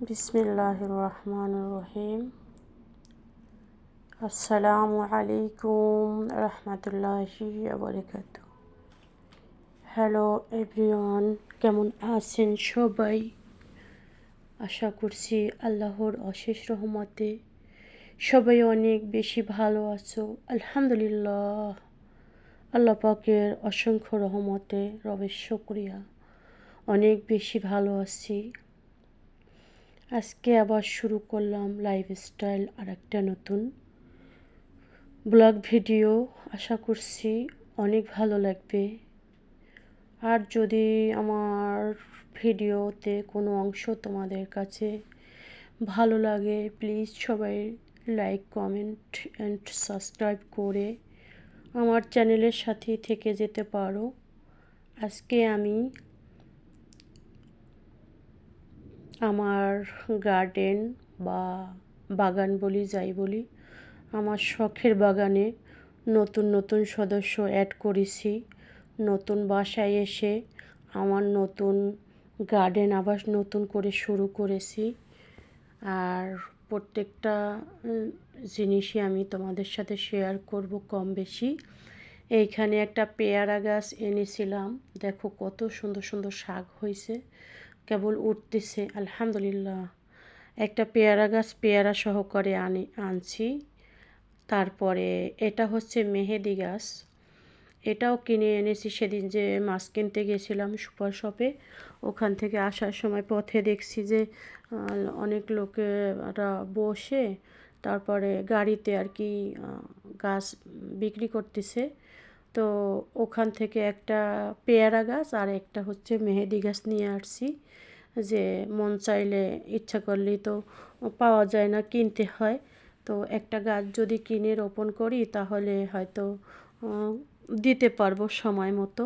বিসমিল্লাহ রহমান রহিম আসসালামু আলাইকুম রহমতুল্লাহি বরকাত হ্যালো এভরিওয়ান কেমন আছেন সবাই? আশা করছি আল্লাহর অশেষ রহমতে সবাই অনেক বেশি ভালো আছো। আলহামদুলিল্লাহ, আল্লাহ পাকের অসংখ্য রহমতে রবের শুক্রিয়া। অনেক বেশি ভালো আছি। আজকে আবার শুরু করলাম লাইফস্টাইল আর একটা নতুন ব্লগ ভিডিও আশা করছি অনেক ভালো লাগবে। আর যদি আমার ভিডিওতে কোনো অংশ তোমাদের কাছে ভালো লাগে প্লিজ সবাই লাইক কমেন্ট অ্যান্ড সাবস্ক্রাইব করে আমার চ্যানেলের সাথে থেকে যেতে পারো। আজকে আমি আমার গার্ডেন বা বাগান বলি, যাই বলি, আমার শখের বাগানে নতুন নতুন সদস্য অ্যাড করেছি। নতুন বাসায় এসে আমার নতুন গার্ডেন আবার নতুন করে শুরু করেছি। আর প্রত্যেকটা জিনিসই আমি তোমাদের সাথে শেয়ার করব কম বেশি। এইখানে একটা পেয়ারা গাছ এনেছিলাম। দেখো কত সুন্দর সুন্দর শাক হয়েছে। কেবল উঠতেছে, আলহামদুলিল্লাহ। একটা পেয়ারা গাছ পেয়ারা সহকারে আনি, আনছি। তারপরে এটা হচ্ছে মেহেদি গাছ। এটাও কিনে এনেছি সেদিন যে মাছ কিনতে গেছিলাম সুপার শপে। ওখান থেকে আসার সময় পথে দেখছি যে অনেক লোকেরা বসে, তারপরে গাড়িতে আর কি গাছ বিক্রি করতেছে। তো ওখান থেকে একটা পেয়ারা গাছ আর একটা হচ্ছে মেহেদি গাছ নিয়ে আসছি যে মন চাইলে ইচ্ছা করলেই তো পাওয়া যায় না, কিনতে হয়। তো একটা গাছ যদি কিনে রোপণ করি তাহলে হয়তো দিতে পারব সময় মতো।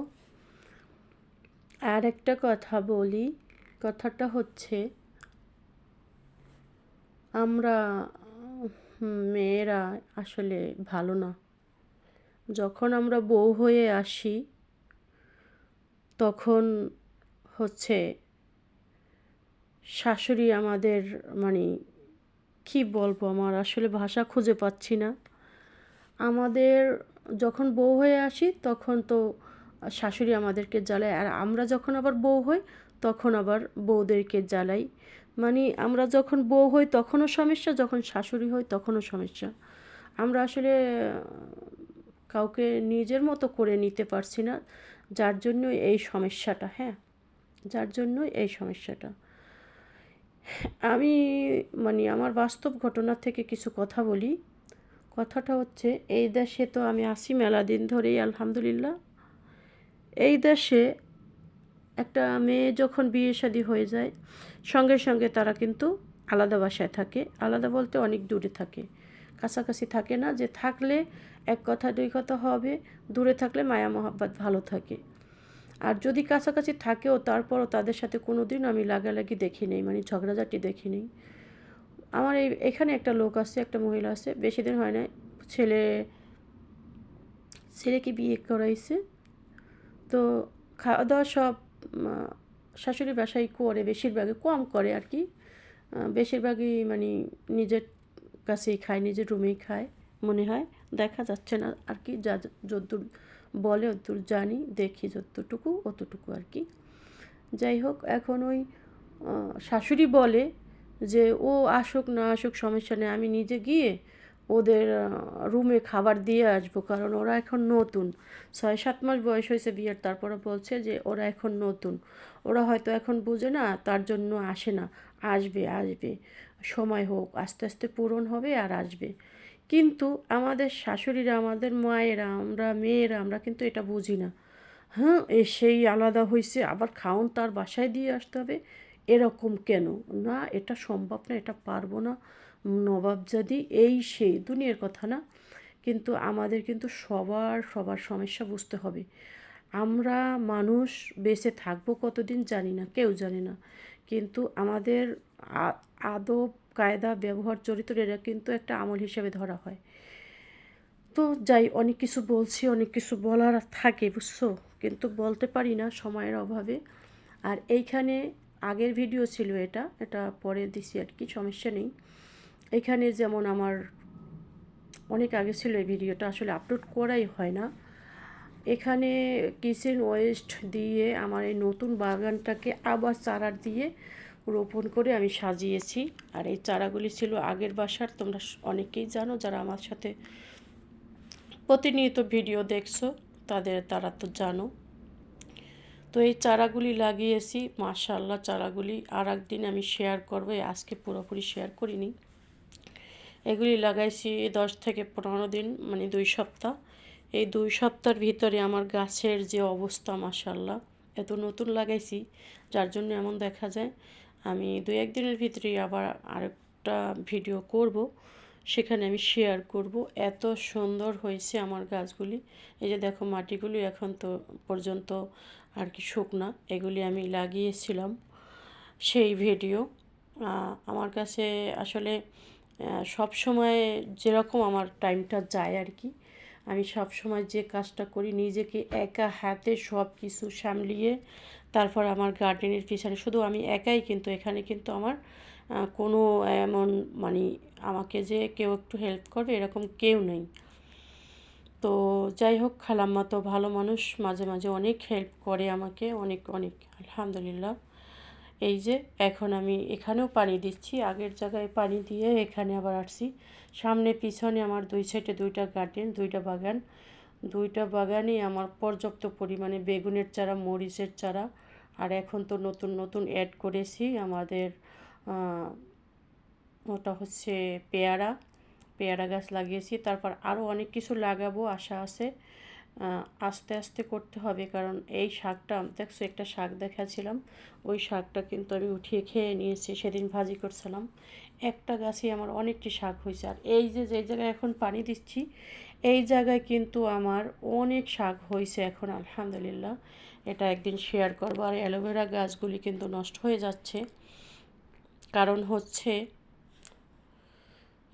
আর একটা কথা বলি, কথাটা হচ্ছে, আমরা মেয়েরা আসলে ভালো না। যখন আমরা বউ হয়ে আসি, তখন হচ্ছে শাশুড়ি আমাদের মানে কি বলব আমার, আসলে ভাষা খুঁজে পাচ্ছি না। আমাদের যখন বউ হয়ে আসি, তখন তো শাশুড়ি আমাদেরকে জ্বালায়। আর আমরা যখন আবার বউ হই, তখন আবার বউদেরকে জ্বালাই। মানে আমরা যখন বউ হই, তখনও সমস্যা, যখন শাশুড়ি হই, তখনও সমস্যা। আমরা আসলে কাউকে নিজের মতো করে নিতে পারছি না। যার জন্য এই সমস্যাটা হ্যাঁ? যার জন্য এই সমস্যাটা। আমি মানে আমার বাস্তব ঘটনা থেকে কিছু কথা বলি। কথাটা হচ্ছে, এই দেশে তো আমি আসি মেলা দিন ধরেই, আলহামদুলিল্লাহ। এই দেশে একটা মেয়ে যখন বিয়ে শাদী হয়ে যায়, সঙ্গে সঙ্গে তারা কিন্তু আলাদা বাসায় থাকে। আলাদা বলতে অনেক দূরে থাকে। কাছাকাছি থাকে না, যে থাকলে এক কথা দুই কথা হবে, দূরে থাকলে মায়া মহাব্বাত ভালো থাকে। আর যদি কাছাকাছি থাকেও, তারপরও তাদের সাথে কোনো দিন আমি লাগালাগি দেখি নেই মানে ঝগড়াঝাটি দেখি নেই। আমার এই, এখানে একটা লোক আছে, একটা মহিলা আছে, বেশি দিন হয় না ছেলে, ছেলেকে বিয়ে করাইছে। তো খাওয়া দাওয়া সব শাশুড়ি বাসায় করে, বেশিরভাগই কম করে আর কি। বেশিরভাগই মানে নিজের কাছেই খায়, নিজের রুমেই খায়, মনে হয়। দেখা যাচ্ছে না আর কি, যা যদ্দূর বলে অতদূর জানি, দেখি যতটুকু, অতটুকু আর কি। যাই হোক, এখন ওই শাশুড়ি বলে যে, ও আসুক না আসুক, সমস্যা নেই, আমি নিজে গিয়ে ওদের রুমে খাবার দিয়ে আসব, কারণ ওরা এখন নতুন। ছয় সাত মাস বয়স হয়েছে বিয়ের, তারপরে বলছে যে ওরা এখন নতুন। ওরা হয়তো এখন বুঝে না, তার জন্য আসে না। আসবে আসবে। সময় হোক, আস্তে আস্তে পূরণ হবে আর আসবে। কিন্তু আমাদের শাশুড়িরা, আমাদের মায়েরা, আমরা মেয়েরা, আমরা কিন্তু এটা বুঝি না। হ্যাঁ সেই আলাদা হয়েছে আবার খাওন তার বাসায় দিয়ে আসতে হবে। এরকম কেন? না, এটা সম্ভব না, এটা পারব না। নবাবজাদি এই সেই দুনিয়ার কথা না, কিন্তু আমাদের কিন্তু সবার সবার সমস্যা বুঝতে হবে। আমরা মানুষ বেঁচে থাকব কতদিন জানি না, কেউ জানে না। কিন্তু আমাদের আদব, কায়দা, ব্যবহার, চরিত্র, এরা কিন্তু একটা আমল হিসেবে ধরা হয়। তো যাই, অনেক কিছু বলছি, অনেক কিছু বলার থাকে, বুঝছ? কিন্তু বলতে পারি না সময়ের অভাবে। আর এইখানে আগের ভিডিও ছিল এটা এটা পরে দিছি আর কি, সমস্যা নেই। এখানে যেমন আমার অনেক আগে ছিল এই ভিডিওটা, আসলে আপলোড করাই হয় না। এখানে কিচেন ওয়েস্ট দিয়ে আমার এই নতুন বাগানটাকে আবার চারা দিয়ে রোপণ করে আমি সাজিয়েছি। আর এই চারাগুলি ছিল আগের বাসার, তোমরা অনেকেই জানো যারা আমার সাথে প্রতিনিয়ত ভিডিও দেখছ, তাদের, তারা তো জানো। তো এই চারাগুলি লাগিয়েছি মাশাল্লাহ চারাগুলি। আর একদিন আমি শেয়ার করব আজকে পুরোপুরি শেয়ার করিনি। এগুলি লাগাইছি দশ থেকে পনেরো দিন মানে দুই সপ্তাহ। এই দুই সপ্তাহের ভিতরে আমার গাছের যে অবস্থা মাশাল্লাহ এত নতুন লাগাইছি, যার জন্য এমন দেখা যায়। আমি দুই একদিনের ভিতরেই আবার আরেকটা ভিডিও করব, সেখানে আমি শেয়ার করব। এত সুন্দর হয়েছে আমার গাছগুলি। এই যে দেখো, মাটিগুলি এখন তো পর্যন্ত আর কি শুকনা, এগুলি আমি লাগিয়েছিলাম সেই ভিডিও। আমার কাছে আসলে সব সময় যেরকম আমার টাইমটা যায় আর কি আমি সব সময় যে কাজটা করি নিজেকে একা হাতে সব কিছু সামলিয়ে তারপর আমার গার্ডেনের পিছনে, শুধু আমি একাই কিন্তু, এখানে কিন্তু আমার কোনো এমন মানে আমাকে যে কেউ একটু হেল্প করবে এরকম কেউ নেই। তো যাই হোক, খালাম্মা তো ভালো মানুষ, মাঝে মাঝে অনেক হেল্প করে আমাকে, অনেক অনেক, আলহামদুলিল্লাহ। এই যে, এখন আমি এখানেও পানি দিচ্ছি, আগের জায়গায় পানি দিয়ে এখানে আবার আসছি। সামনে পিছনে আমার দুই সাইডে দুইটা গার্ডেন, দুইটা বাগান। দুইটা বাগানই আমার পর্যাপ্ত পরিমাণে বেগুনের চারা, মরিচের চারা। আর এখন তো নতুন নতুন অ্যাড করেছি আমাদের ওটা হচ্ছে পেয়ারা। পেয়ারা গাছ লাগিয়েছি, তারপর আরও অনেক কিছু লাগাবো, আশা আছে। আস্তে আস্তে করতে হবে। কারণ এই শাকটা, দেখছ একটা শাক দেখাছিলাম ওই শাকটা কিন্তু আমি উঠিয়ে খেয়ে নিয়েছি, সেদিন ভাজি করছিলাম। একটা গাছে আমার অনেকটি শাক হয়েছে। আর এই যে যে জায়গায় এখন পানি দিচ্ছি, এই জায়গায় কিন্তু আমার অনেক শাক হয়েছে এখন, আলহামদুলিল্লাহ। এটা একদিন শেয়ার করব। আর অ্যালোভেরা গাছগুলি কিন্তু নষ্ট হয়ে যাচ্ছে। কারণ হচ্ছে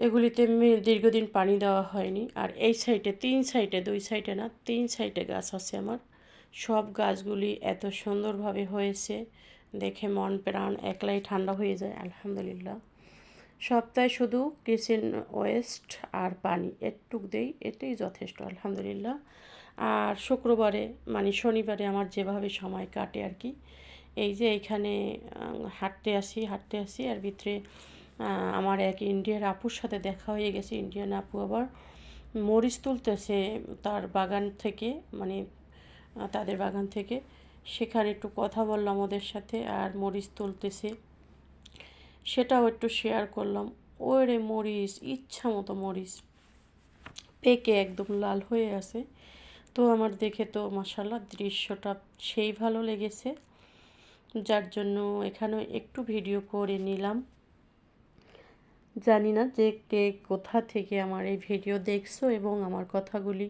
এগুলিতে দীর্ঘদিন পানি দেওয়া হয়নি। আর এই সাইডে, তিন সাইডে, দুই সাইডে না, তিন সাইডে গাছ আছে আমার। সব গাছগুলি এত সুন্দরভাবে হয়েছে। দেখে মন, প্রাণ একলাই ঠান্ডা হয়ে যায়, আলহামদুলিল্লাহ। সপ্তাহে শুধু কিচেন ওয়েস্ট আর পানি একটুক দেই এটাই যথেষ্ট, আলহামদুলিল্লাহ। আর শুক্রবারে মানে শনিবারে আমার যেভাবে সময় কাটে আর কি, এই যে এইখানে হাঁটতে আসি হাঁটতে আসি, আর ভিতরে আমার এক ইন্ডিয়ার আপুর সাথে দেখা হয়ে গেছে, ইন্ডিয়ান আপু আবার। মরিচ তুলতেছে তার বাগান থেকে মানে তাদের বাগান থেকে। সেখানে একটু কথা বললাম ওদের সাথে আর মরিচ তুলতেছে। সেটাও একটু শেয়ার করলাম। ওরে মরিচ, ইচ্ছা মতো মরিচ। পেকে একদম লাল হয়ে আছে। তো আমার দেখে তো মশালা দৃশ্যটা সেই ভালো লেগেছে। যার জন্য এখানে একটু ভিডিও করে নিলাম। জানি না যে কে কোথা থেকে আমার এই ভিডিও দেখছ এবং আমার কথাগুলি,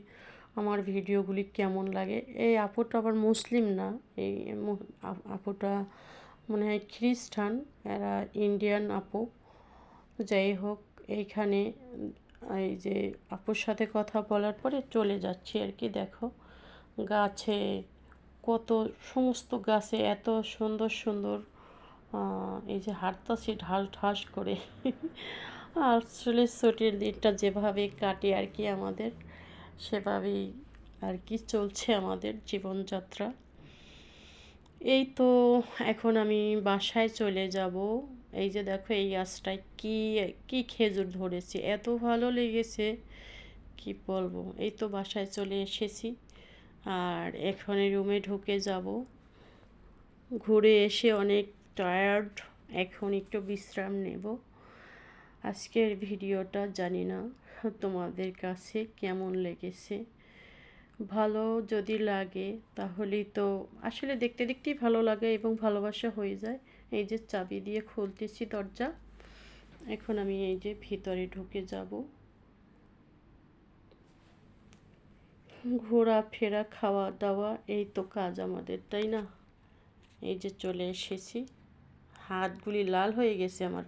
আমার ভিডিওগুলি কেমন লাগে। এই আপুটা আবার মুসলিম না, এই আপুটা মনে হয় খ্রিস্টান, এরা ইন্ডিয়ান আপু। যাই হোক, এইখানে এই যে আপুর সাথে কথা বলার পরে চলে যাচ্ছি আর কি, দেখো। গাছে কত, সমস্ত গাছে এত সুন্দর সুন্দর এই যে হাঁটতাছি ঢাল ঠাস করে। আসলে ছুটির দিনটা যেভাবে কাটে আর কি আমাদের, সেভাবেই আর কি চলছে আমাদের জীবনযাত্রা। এই তো এখন আমি বাসায় চলে যাব। এই যে দেখো এই গাছটায় কি কি খেজুর ধরেছে, এত ভালো লেগেছে, কি বলব? এই তো বাসায় চলে এসেছি। আর এখন রুমে ঢুকে যাব। ঘুরে এসে অনেক টায়ার্ড এখন একটু বিশ্রাম নেব। আজকের ভিডিওটা জানি না তোমাদের কাছে কেমন লেগেছে। ভালো যদি লাগে তাহলে তো আসলে দেখতে দেখতেই ভালো লাগে এবং ভালোবাসা হয়ে যায়। এই যে চাবি দিয়ে খুলতেছি দরজা। এখন আমি এই যে ভিতরে ঢুকে যাব। ঘোরা ফেরা খাওয়া দাওয়া এই তো কাজ আমাদের, তাই না? এই যে চলে এসেছি। হাতগুলি লাল হয়ে গেছে আমার।